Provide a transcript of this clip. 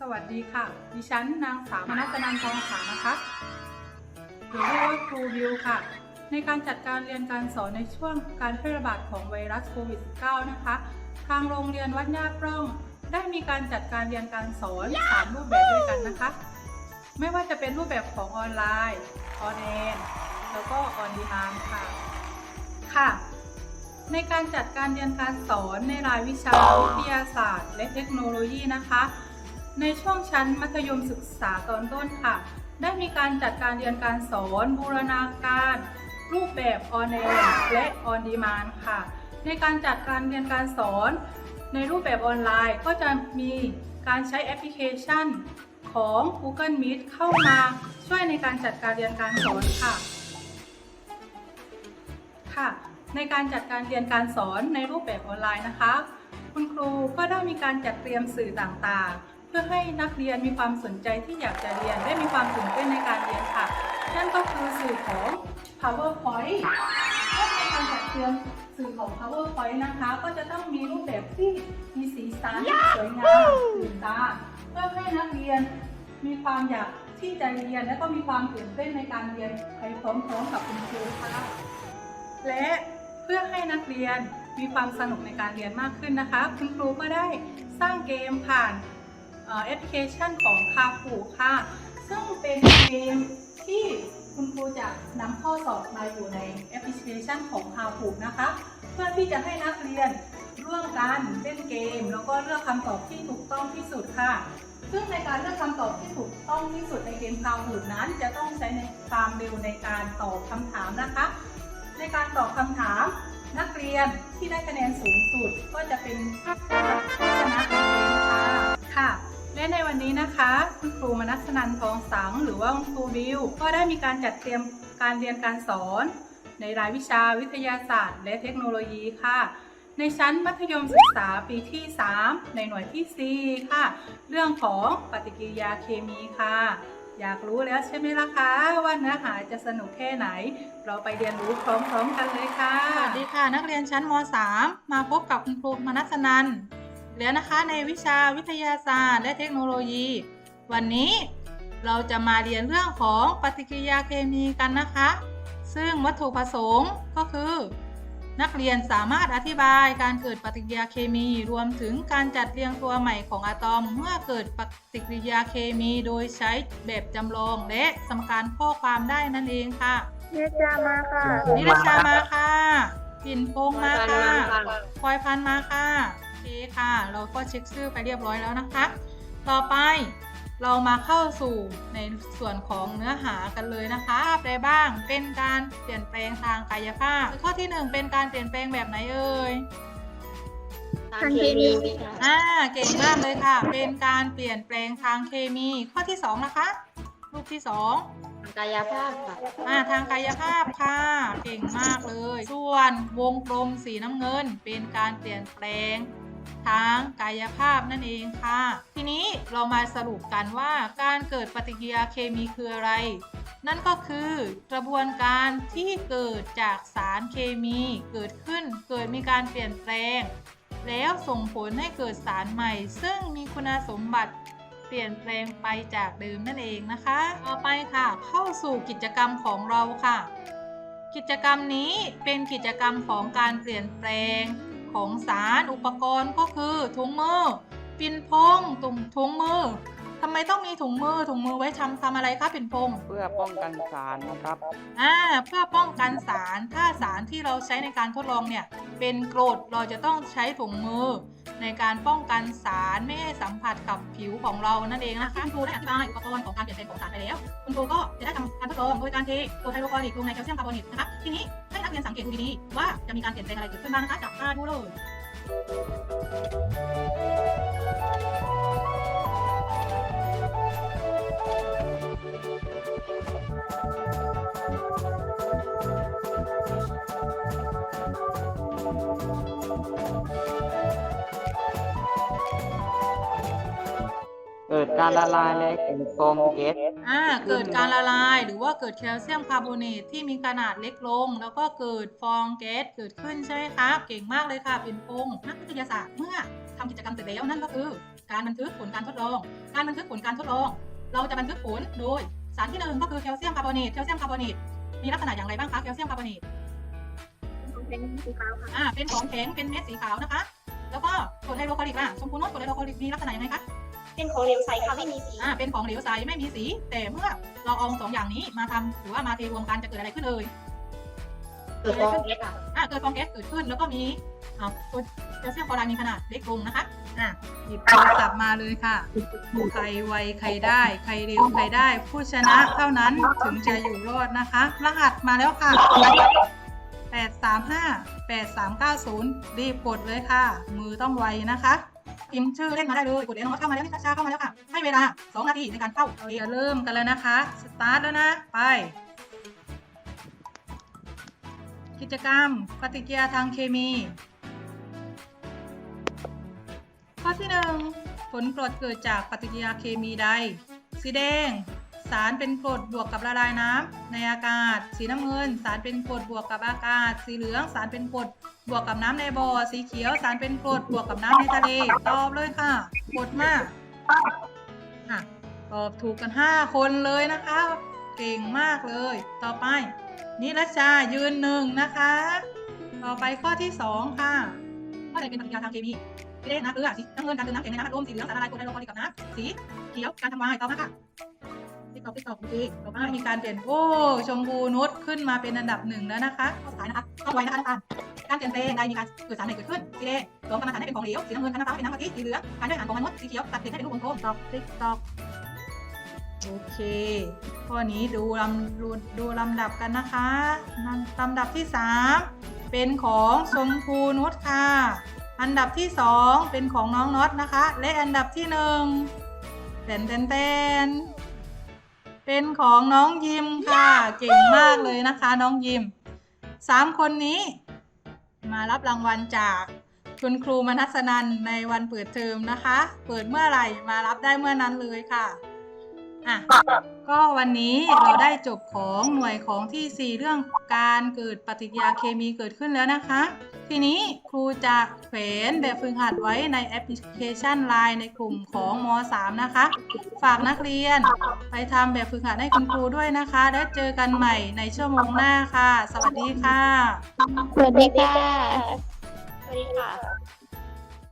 สวัสดีค่ะ ดิฉันนางสาวมนัสนันทองขางนะคะหรือเรียกว่าครูบิวค่ะ ในการจัดการเรียนการสอนในช่วงการแพร่ระบาดของไวรัสโควิด -19 นะคะ ทางโรงเรียนวัดญาติร่อง ได้มีการจัดการเรียนการสอนสามรูปแบบด้วยกันนะคะ ไม่ว่าจะเป็นรูปแบบของออนไลน์ออนแอนแล้วก็ออนดีมานค่ะ ค่ะในการจัดการเรียนการสอนในรายวิชาวิทยาศาสตร์ และเทคโนโลยีนะคะ ในช่วงชั้นมัธยมศึกษาตอนต้นค่ะ ได้มีการจัดการเรียนการสอนบูรณาการ รูปแบบออนแอนและออนดีมานค่ะ ในการจัดการเรียนการสอน ในรูปแบบออนไลน์ก็จะมีการใช้แอปพลิเคชันของ Google Meet เข้ามาช่วยในการจัดการเรียนการสอนค่ะ ค่ะ ในการจัดการเรียนการสอนในรูปแบบออนไลน์นะคะ คุณครูก็ได้มีการจัดเตรียมสื่อต่างๆ พื่อให้นักเรียนมีความสนใจที่อยากจะเรียนและมีความตื่นเต้นในการเรียนค่ะ นั่นก็คือสื่อของ PowerPoint และในการจัดเตรียมสื่อของ PowerPoint นะคะ ก็จะต้องมีรูปแบบที่มีสีสันสวยงามตื่นตาเพื่อให้นักเรียนมีความอยากที่จะเรียน และก็มีความตื่นเต้นในการเรียนไปพร้อมๆกับคุณครูค่ะและเพื่อให้นักเรียนมีความสนุกในการเรียนมากขึ้นนะคะ คุณครูก็ได้สร้างเกมผ่าน เอ่อแอปพลิเคชันของคาฟูค่ะ ซึ่งเป็นเกมที่คุณครูจะนำข้อสอบมาอยู่ในแอปพลิเคชันของคาฟูนะคะ เพื่อที่จะให้นักเรียนร่วมกันเล่นเกม แล้วก็เลือกคำตอบที่ถูกต้องที่สุดค่ะ ซึ่งในการเลือกคำตอบที่ถูกต้องที่สุดในเกมคาฟูนั้น จะต้องใช้ในความเร็วในการตอบคำถามนะคะ ในการตอบคำถามนักเรียนที่ได้คะแนนสูงสุดก็จะเป็นผู้ชนะในเกมค่ะค่ะ และในวันนี้นะคะคุณครูมนัสนันทองสัง หรือว่าคุณครูบิว ก็ได้มีการจัดเตรียมการเรียนการสอน ในรายวิชาวิทยาศาสตร์ และเทคโนโลยีค่ะ ในชั้นมัธยมศึกษาปีที่ 3 ในหน่วยที่ 4 ค่ะ เรื่องของปฏิกิริยาเคมีค่ะ อยากรู้แล้วใช่ไหมล่ะคะ ว่าเนื้อหาจะสนุกแค่ไหน เราไปเรียนรู้พร้อมๆกันเลยค่ะ สวัสดีค่ะ นักเรียนชั้นม .3 มาพบกับคุณครูมนัสนัน เรียนนะคะในวิชาวิทยาศาสตร์ และเทคโนโลยี วันนี้เราจะมาเรียนเรื่องของปฏิกิริยาเคมีกันนะคะ ซึ่งวัตถุประสงค์ก็คือ นักเรียนสามารถอธิบายการเกิดปฏิกิริยาเคมี รวมถึงการจัดเรียงตัวใหม่ของอะตอม เมื่อเกิดปฏิกิริยาเคมี โดยใช้แบบจำลองและสมการข้อความได้นั่นเองค่ะเนจามาค่ะนิรชามาค่ะปิ่นพงมาค่ะพลอยพันธุ์มาค่ะโอเคค่ะ เราก็เช็คชื่อไปเรียบร้อยแล้วนะคะ ต่อไปเรามาเข้าสู่ในส่วนของเนื้อหากันเลยนะคะอะไรบ้างเป็นการเปลี่ยนแปลงทางกายภาพ ข้อที่หนึ่งเป็นการเปลี่ยนแปลงแบบไหนเอ่ยทางเคมีอ่าเก่งมากเลยค่ะ เป็นการเปลี่ยนแปลงทางเคมี ข้อที่สองนะคะรูปที่สองกายภาพค่ะอ่าทางกายภาพค่ะ เก่งมากเลย ส่วนวงกลมสีน้ำเงิน เป็นการเปลี่ยนแปลง ทางกายภาพนั่นเองค่ะ ทีนี้เรามาสรุปกันว่าการเกิดปฏิกิริยาเคมีคืออะไร นั่นก็คือกระบวนการที่เกิดจากสารเคมีเกิดขึ้น เกิดมีการเปลี่ยนแปลง แล้วส่งผลให้เกิดสารใหม่ ซึ่งมีคุณสมบัติเปลี่ยนแปลงไปจากเดิมนั่นเองนะคะ ต่อไปค่ะ เข้าสู่กิจกรรมของเราค่ะ กิจกรรมนี้เป็นกิจกรรมของการเปลี่ยนแปลง ของสารอุปกรณ์ก็คือถุงมือ ปิ่นพงตุ่มถุงมือทำไมต้องมีถุงมือถุงมือไว้ทำทำอะไรคะปิ่นพงเพื่อป้องกันสารครับอ่าเพื่อป้องกันสารถ้าสารที่เราใช้ในการทดลองเนี่ยเป็นกรดเราจะต้องใช้ถุงมือ ในการป้องกันสารไม่ให้สัมผัสกับผิวของเรานั่นเองนะคะคุณครูได้อธิบายอุปกรณ์ของการเปลี่ยนแปลงของสารไปแล้ว คุณครูก็จะได้ทำการทดลองโดยการเทตัวไฮโดรคลอริกลงในแคลเซียมคาร์บอเนตนะคะทีนี้ให้ นักเรียนสังเกตดูดีๆ ว่าจะมีการเปลี่ยนแปลงอะไรเกิดขึ้นบ้างนะคะจับตาดูเลยเกิดการละลายในกลุ่มโฟมเอส อ่าเกิดการละลายหรือว่าเกิดแคลเซียมคาร์บอเนตที่มีขนาดเล็กลง แล้วก็เกิดฟองแก๊สเกิดขึ้นใช่ไหมคะเก่งมากเลยค่ะปิ่นพงนักวิทยาศาสตร์เมื่อทำกิจกรรมเสร็จแล้วนั่นก็คือ การบันทึกผลการทดลอง การบันทึกผลการทดลอง เราจะบันทึกผลโดยสารที่หนึ่งก็คือแคลเซียมคาร์บอเนตแคลเซียมคาร์บอเนตมีลักษณะอย่างไรบ้างคะแคลเซียมคาร์บอเนตเป็นสีขาวค่ะอ่าเป็นของแข็งเป็นเม็ดสีขาวนะคะ แล้วก็กรดไฮโดรคลอริกล่ะชมพูโนตกรดไฮโดรคลอริกมีลักษณะยังไงคะ เป็นของเหลวใสค่ะไม่มีสีอ่าเป็นของเหลวใสไม่มีสี แต่เมื่อเราเอาสองอย่างนี้มาทำหรือว่ามาเทรวมกันจะเกิดอะไรขึ้นเลยเกิดฟองเล็กค่ะอ่าเกิดฟองแก๊สเกิดขึ้นแล้วก็มีอ่าตัวแคลเซียมคลอไรด์มีขนาดเล็กลงนะคะอะหยิบโทรศัพท์มาเลยค่ะใครไวใครได้ ใครเร็วใครได้ ผู้ชนะเท่านั้นถึงจะอยู่รอดนะคะ รหัสมาแล้วค่ะ 835 8390 รีบกดเลยค่ะ มือต้องไวนะคะ พิมพ์ชื่อเล่นมาได้เลยกดเอลมอสเข้ามาแล้วนี่ช้าๆเข้ามาแล้วค่ะ ให้เวลา 2 นาทีในการเข้าเราจะเริ่มกันแล้วนะคะ สตาร์ทแล้วนะ ไป กิจกรรมปฏิกิริยาทางเคมี ข้อที่ 1 ผลกรดเกิดจากปฏิกิริยาเคมีใด สีแดงสารเป็นกรดบวกกับละลายน้ำในอากาศ สีน้ำเงิน สารเป็นกรดบวกกับอากาศ สีเหลือง สารเป็นกรด บวกกับน้ำในบ่อสีเขียวสารเป็นกรดบวกกับน้ำในทะเลตอบเลยค่ะกดมากอะตอบถูกกัน 5 คนเลยนะคะ เก่งมากเลย ต่อไป นิรัชายืนหนึ่งนะคะ ต่อไปข้อที่ 2 ค่ะข้อใดเป็นปฏิกิริยาทางเคมีสีแดงน้ำเกลือสีน้ำเงินการเติมน้ำแข็งในน้ำอัดลมสีเหลืองสารละลายกรดไฮโดรคลอริกกับน้ำสีเขียวการทำลายต่อมาค่ะติ๊กตอกติ๊กตอกโอเคต่อมามีการเปลี่ยนโอ้ชมพูนุชขึ้นมาเป็นอันดับหนึ่งแล้วนะคะข้อสุดท้ายนะคะต้องไวนะคะน้ำตาล การเปลี่ยนแปลงใดมีการเกิดสารไหนเกิดขึ้นสีแดงรวมกรรมฐานให้เป็นของเหลวสีน้ำเงินการน้ำตาลเป็นน้ำกะทิสีเหลืองการย่อยอาหารของมนุษย์สีเขียวตัดเศษให้เป็นรูปวงกลมตอกติ๊กตอกโอเคข้อนี้ดูลำดูดูลำดับกันนะคะลำดับที่สามเป็นของชมพูนุชค่ะ อันดับที่สองเป็นของน้องน็อตนะคะ และอันดับที่หนึ่งแตนแตนแตนเป็นของน้องยิมค่ะ เก่งมากเลยนะคะ น้องยิมสามคนนี้ มารับรางวัลจากคุณครูมนัสนันในวันเปิดเทอมนะคะ เปิดเมื่อไหร่มารับได้เมื่อนั้นเลยค่ะอะก็วันนี้เราได้จบของหน่วยของที่ 4 เรื่องการเกิดปฏิกิริยาเคมีเกิดขึ้นแล้วนะคะ ทีนี้ครูจะแขวนแบบฝึกหัดไว้ในแอปพลิเคชัน Line ในกลุ่มของม .3 นะคะ ฝากนักเรียนไปทำแบบฝึกหัดให้คุณครูด้วยนะคะ แล้วเจอกันใหม่ในชั่วโมงหน้าค่ะ สวัสดีค่ะ สวัสดีค่ะ สวัสดีค่ะ